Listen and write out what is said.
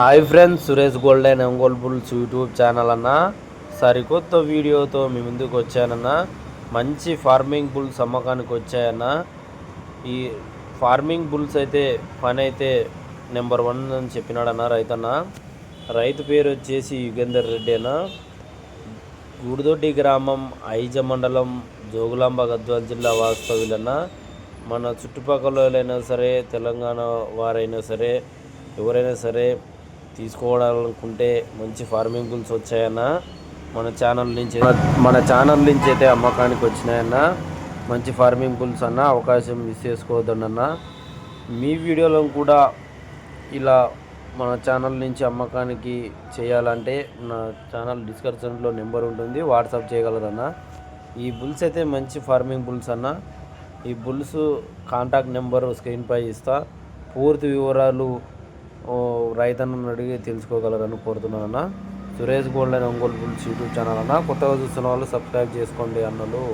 Hi friends Suresh golden Ongole bulls YouTube channel అన్న. సరికొత్త వీడియోతో మీ ముందుకు వచ్చానన్న. మంచి ఫార్మింగ్ బుల్స్ అమ్మకానికి వచ్చాయన్న. ఈ ఫార్మింగ్ బుల్స్ అయితే పని అయితే నెంబర్ వన్ అని చెప్పినాడన్న రైతన్న. రైతు పేరు వచ్చేసి యుగేందర్ రెడ్డి అన్న. గూడుదొడ్డి గ్రామం ఐజ మండలం జోగులాంబ గద్వాల్ జిల్లా వాస్తవ్యులన్న. మన చుట్టుపక్కల సరే తెలంగాణ వారైనా సరే ఎవరైనా సరే తీసుకోవాలనుకుంటే మంచి ఫార్మింగ్ గుల్స్ వచ్చాయన్న మన ఛానల్ నుంచి మన ఛానల్ నుంచి అయితే అమ్మకానికి వచ్చినాయన్నా మంచి ఫార్మింగ్ బుల్స్ అన్న అవకాశం మిస్ చేసుకోవద్దన్న మీ వీడియోలో కూడా ఇలా మన ఛానల్ నుంచి అమ్మకానికి చేయాలంటే నా ఛానల్ డిస్క్రిప్షన్లో నెంబర్ ఉంటుంది వాట్సాప్ చేయగలరన్న. ఈ బుల్స్ అయితే మంచి ఫార్మింగ్ బుల్స్ అన్న. ఈ బుల్స్ కాంటాక్ట్ నెంబర్ స్క్రీన్పై ఇస్తా. పూర్తి వివరాలు రైతన్నను అడిగి తెలుసుకోగలరని కోరుతున్నానన్న. Suresh gold and Ongole YouTube channel అన్న. కొత్తగా చూస్తున్న వాళ్ళు సబ్స్క్రైబ్ చేసుకోండి అన్నలు.